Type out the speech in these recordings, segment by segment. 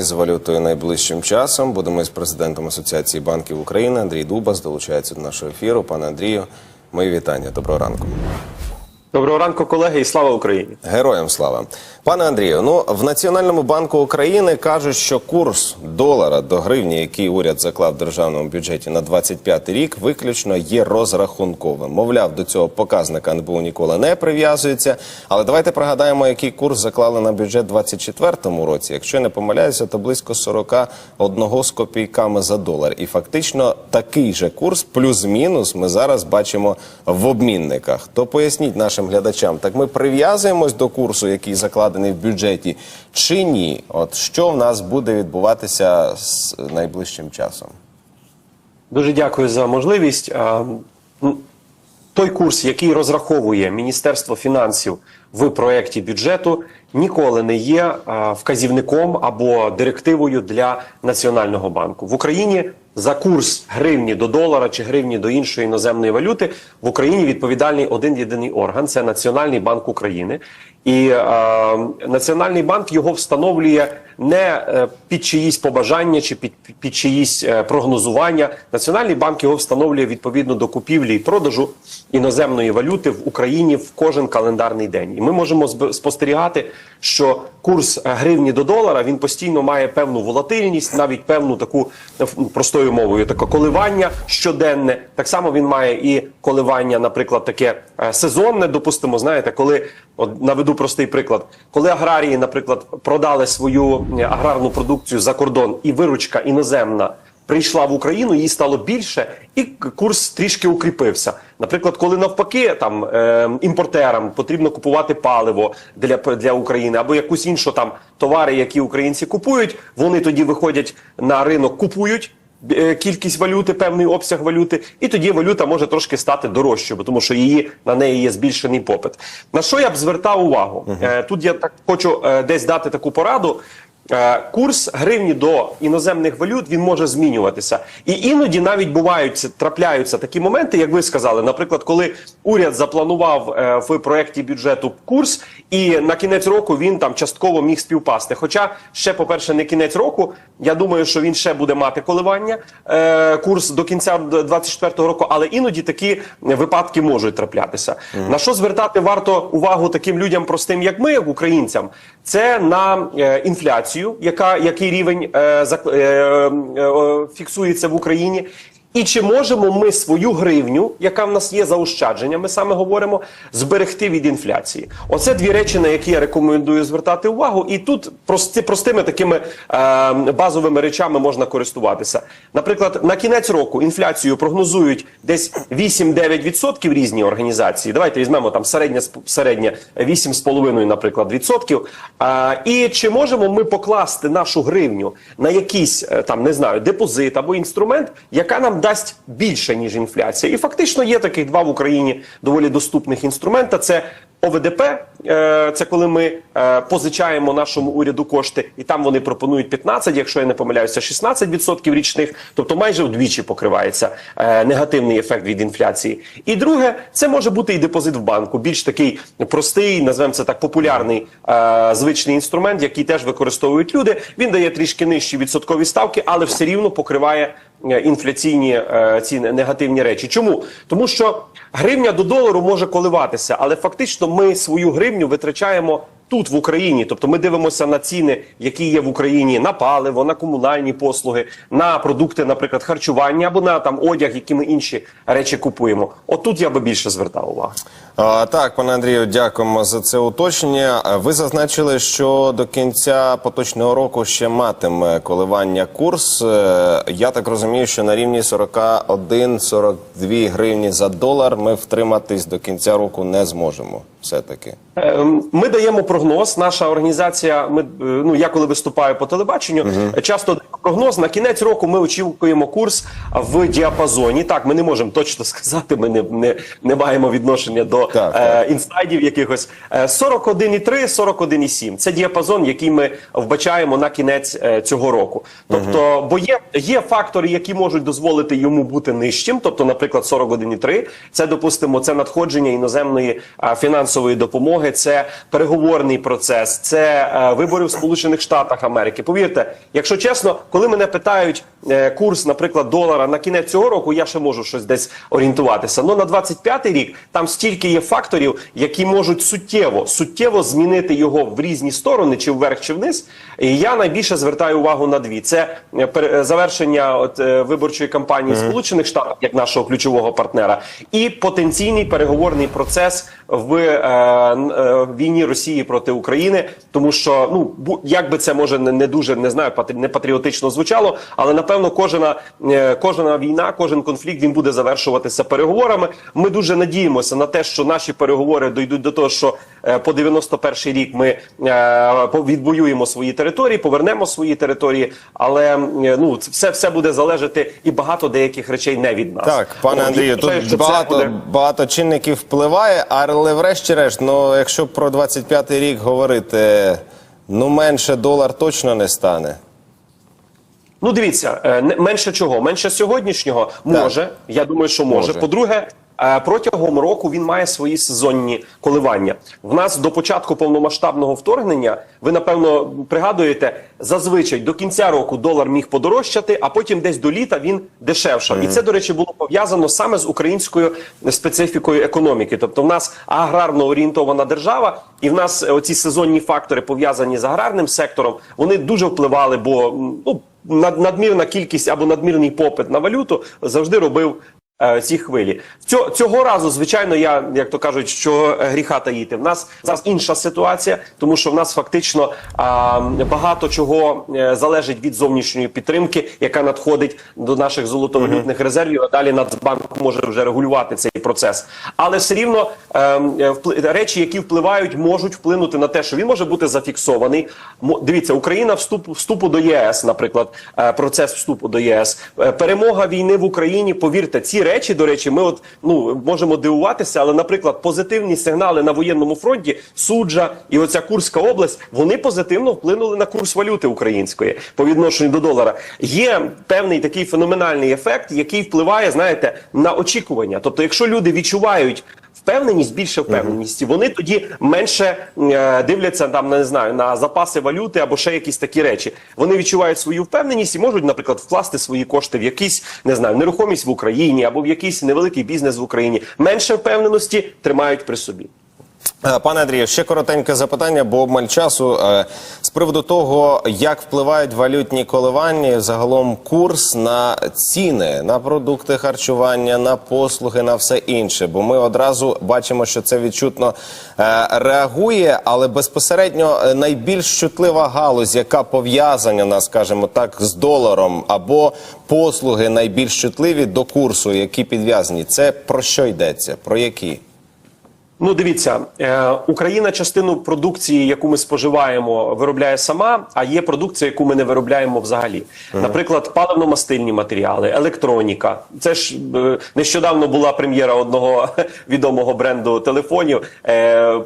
З валютою найближчим часом будемо із президентом Асоціації банків України Андрій Дубас долучається до нашого ефіру. Пане Андрію, мої вітання. Доброго ранку. Доброго ранку, колеги, і слава Україні. Героям слава, пане Андрію. Ну в Національному банку України кажуть, що курс долара до гривні, який уряд заклав в державному бюджеті на 25 рік, виключно є розрахунковим. Мовляв, до цього показника НБУ ніколи не прив'язується. Але давайте пригадаємо, який курс заклали на бюджет у 24-му році. Якщо я не помиляюся, то близько 41 з копійками за долар. І фактично такий же курс, плюс-мінус, ми зараз бачимо в обмінниках. То поясніть нашим глядачам, так ми прив'язуємось до курсу, який закладений в бюджеті, чи ні? От що в нас буде відбуватися з найближчим часом? Дуже дякую за можливість. Той курс, який розраховує Міністерство фінансів в проєкті бюджету, ніколи не є вказівником або директивою для Національного банку в Україні. За курс гривні до долара чи гривні до іншої іноземної валюти в Україні відповідальний один єдиний орган це Національний банк України, і е, Національний банк його встановлює не е, під чиїсь побажання чи під, під чиїсь е, прогнозування. Національний банк його встановлює відповідно до купівлі і продажу іноземної валюти в Україні в кожен календарний день. Ми можемо спостерігати, що курс е, гривні до долара він постійно має певну волатильність, навіть певну таку е, простою мовою, таке коливання щоденне. Так само він має і коливання, наприклад, таке е, сезонне. Допустимо, знаєте, коли от наведу простий приклад, коли аграрії, наприклад, продали свою аграрну продукцію за кордон, і виручка іноземна. Прийшла в Україну, її стало більше, і курс трішки укріпився. Наприклад, коли навпаки там е, імпортерам потрібно купувати паливо для, для України або якусь іншу там товари, які українці купують, вони тоді виходять на ринок, купують е, кількість валюти, певний обсяг валюти, і тоді валюта може трошки стати дорожчою, тому що її на неї є збільшений попит. На що я б звертав увагу? Е, тут я так хочу е, десь дати таку пораду. Е, Курс гривні до іноземних валют він може змінюватися, і іноді навіть бувають трапляються такі моменти, як ви сказали. Наприклад, коли уряд запланував е, в проєкті бюджету курс, і на кінець року він там частково міг співпасти. Хоча ще, по перше, не кінець року. Я думаю, що він ще буде мати коливання е, курс до кінця 24-го року, але іноді такі випадки можуть траплятися. На що звертати варто увагу таким людям простим, як ми, українцям, це на е, інфляцію, яка який рівень е, е, е, фіксується в Україні. І чи можемо ми свою гривню, яка в нас є заощадження, ми саме говоримо, зберегти від інфляції? Оце дві речі, на які я рекомендую звертати увагу. І тут прости, простими такими е, базовими речами можна користуватися. Наприклад, на кінець року інфляцію прогнозують десь 8-9% різні організації. Давайте візьмемо там середнє сп- середнє 8,5, наприклад, відсотків. А, і чи можемо ми покласти нашу гривню на якийсь е, там не знаю депозит або інструмент, яка нам дасть більше ніж інфляція? І фактично є таких два в Україні доволі доступних інструмента. Це ОВДП, е, це коли ми е, позичаємо нашому уряду кошти, і там вони пропонують 15, якщо я не помиляюся, 16% річних, тобто майже вдвічі покривається е, негативний ефект від інфляції. І друге, це може бути і депозит в банку, більш такий простий, назвемо це так, популярний звичний інструмент, який теж використовують люди. Він дає трішки нижчі відсоткові ставки, але все рівно покриває інфляційні е, ці негативні речі. Чому? Тому що гривня до долару може коливатися, але фактично ми свою гривню витрачаємо тут в Україні. Тобто ми дивимося на ціни, які є в Україні на паливо, на комунальні послуги, на продукти, наприклад, харчування або на там одяг, які ми інші речі купуємо. Отут я би більше звертав увагу. А, так, пане Андрію, дякуємо за це уточнення. Ви зазначили, що до кінця поточного року ще матиме коливання курс. Е, Я так розумію, що на рівні 41-42 гривні за долар ми втриматись до кінця року не зможемо. Все таки. Ем, Ми даємо прогноз. Наша організація. Ми е, ну я коли виступаю по телебаченню, часто даю прогноз. На кінець року ми очікуємо курс в діапазоні. Так, ми не можемо точно сказати. Ми не, не, не маємо відношення до Так, е, інсайдів якихось. Е, 41,3, 41,7. Це діапазон, який ми вбачаємо на кінець е, цього року. Тобто, бо є, є фактори, які можуть дозволити йому бути нижчим. Тобто, наприклад, 41,3. Це допустимо, це надходження іноземної а, фінансової фінансової допомоги, це переговорний процес, це е, вибори в Сполучених Штатах Америки. Повірте, якщо чесно, коли мене питають е, курс, наприклад, долара на кінець цього року, я ще можу щось десь орієнтуватися. Ну на 25-й рік там стільки є факторів, які можуть суттєво суттєво змінити його в різні сторони, чи вверх, чи вниз. І я найбільше звертаю увагу на дві: це е, е, завершення от, е, виборчої кампанії Сполучених Штатів як нашого ключового партнера, і потенційний переговорний процес в е, війні Росії проти України, тому що ну як би це може не, дуже не знаю, не патріотично звучало, але напевно кожна, е, кожна війна, кожен конфлікт він буде завершуватися переговорами. Ми дуже надіємося на те, що наші переговори дійдуть до того, що е, по 91 рік ми е, відвоюємо свої території, повернемо свої території, але е, ну все, все буде залежати і багато деяких речей не від нас. Так, пане Андрію, я вважаю, що багато, буде- багато чинників впливає, але врешті-решт, ну якщо про 25-й рік говорити, ну менше долар точно не стане. Ну, дивіться, е, менше чого? Менше сьогоднішнього може. Я думаю, що може. Може. По-друге, е, протягом року він має свої сезонні коливання. В нас до початку повномасштабного вторгнення, ви напевно пригадуєте, зазвичай до кінця року долар міг подорожчати, а потім десь до літа він дешевшав. І це, до речі, було пов'язано саме з українською специфікою економіки. Тобто, в нас аграрно орієнтована держава, і в нас е, оці сезонні фактори пов'язані з аграрним сектором, вони дуже впливали, бо ну надмірна кількість або надмірний попит на валюту завжди робив. Е, Ці хвилі Цього, цього разу, звичайно, я як то кажуть, що гріха таїти. В нас зараз інша ситуація, тому що в нас фактично а, багато чого е, залежить від зовнішньої підтримки, яка надходить до наших золотовалютних резервів. А далі Нацбанк може вже регулювати цей процес. Але все рівно е, е, речі, які впливають, можуть вплинути на те, що він може бути зафіксований. Дивіться, Україна вступу вступу до ЄС, наприклад, е, процес вступу до ЄС, перемога війни в Україні. Повірте, ці речі, до речі, ми от ну можемо дивуватися, але, наприклад, позитивні сигнали на воєнному фронті, суджа і оця Курська область, вони позитивно вплинули на курс валюти української по відношенню до долара. Є певний такий феноменальний ефект, який впливає, знаєте, на очікування. Тобто, якщо люди відчувають. Впевненість, більше впевненість. Вони тоді менше е, дивляться там, не знаю, на запаси валюти або ще якісь такі речі. Вони відчувають свою впевненість і можуть, наприклад, вкласти свої кошти в якийсь не знаю, нерухомість в Україні або в якийсь невеликий бізнес в Україні. Менше впевненості тримають при собі. Е, Пане Андрію, ще коротеньке запитання, бо обмаль часу. Е, З приводу того, як впливають валютні коливання, загалом курс на ціни, на продукти харчування, на послуги, на все інше. Бо ми одразу бачимо, що це відчутно е, реагує, але безпосередньо найбільш чутлива галузь, яка пов'язана, скажімо так, з доларом, або послуги найбільш чутливі до курсу, які підв'язані. Це про що йдеться? Про які? Ну, дивіться, е, Україна частину продукції, яку ми споживаємо, виробляє сама. А є продукція, яку ми не виробляємо взагалі. Наприклад, паливно-мастильні матеріали, електроніка. Це ж е, нещодавно була прем'єра одного відомого бренду телефонів. Е,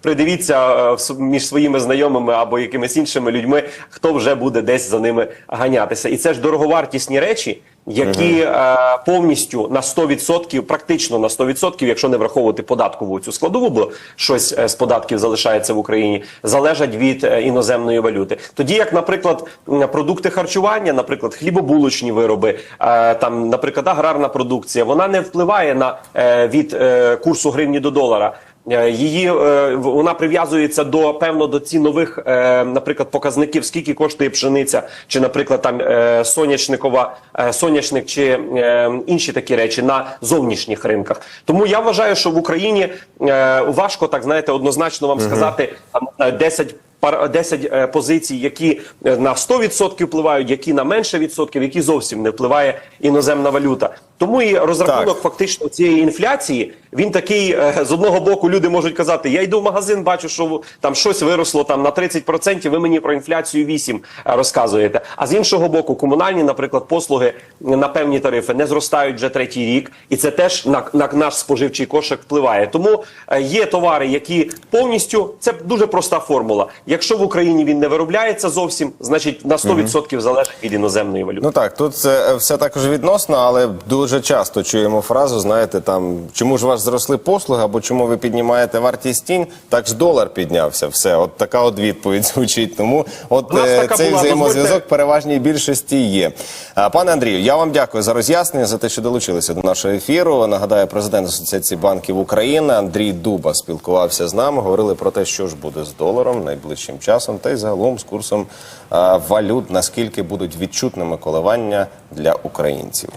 Придивіться між своїми знайомими або якимись іншими людьми, хто вже буде десь за ними ганятися. І це ж дороговартісні речі, які е, повністю на 100%, практично на 100%, якщо не враховувати податкову цю складову, бо щось е, з податків залишається в Україні, залежать від е, іноземної валюти. Тоді, як, наприклад, продукти харчування, наприклад, хлібобулочні вироби, е, там, наприклад, аграрна продукція, вона не впливає на е, від е, курсу гривні до долара. Е, Її е, вона прив'язується до певно до цінових, е, наприклад, показників, скільки коштує пшениця, чи, наприклад, там соняшникова, соняшник, чи інші такі речі на зовнішніх ринках. Тому я вважаю, що в Україні важко так знаєте, однозначно вам сказати там, не 10 пар 10 е, позицій, які на 100% впливають, які на менше відсотків, які зовсім не впливає іноземна валюта. Тому і розрахунок Так. фактично цієї інфляції він такий е, з одного боку. Люди можуть казати: я йду в магазин, бачу, що там щось виросло там на 30%, Ви мені про інфляцію 8% розказуєте. А з іншого боку, комунальні, наприклад, послуги на певні тарифи не зростають вже третій рік, і це теж на, на наш споживчий кошик впливає. Тому е, є товари, які повністю це дуже проста формула. Якщо в Україні він не виробляється зовсім, значить на 100% залежить від іноземної валюти. Ну так, тут це все також відносно, але дуже дуже часто чуємо фразу, знаєте, там чому ж у вас зросли послуги, або чому ви піднімаєте вартість тінь, так ж долар піднявся. Все, от така от відповідь звучить. Тому от е, цей була, взаємозв'язок дозвольте. переважній більшості є. А, Пане Андрію, я вам дякую за роз'яснення, за те, що долучилися до нашого ефіру. Нагадаю, президент Асоціації банків України Андрій Дуба спілкувався з нами. Говорили про те, що ж буде з доларом найближчим часом, та й загалом з курсом а, валют, наскільки будуть відчутними коливання для українців.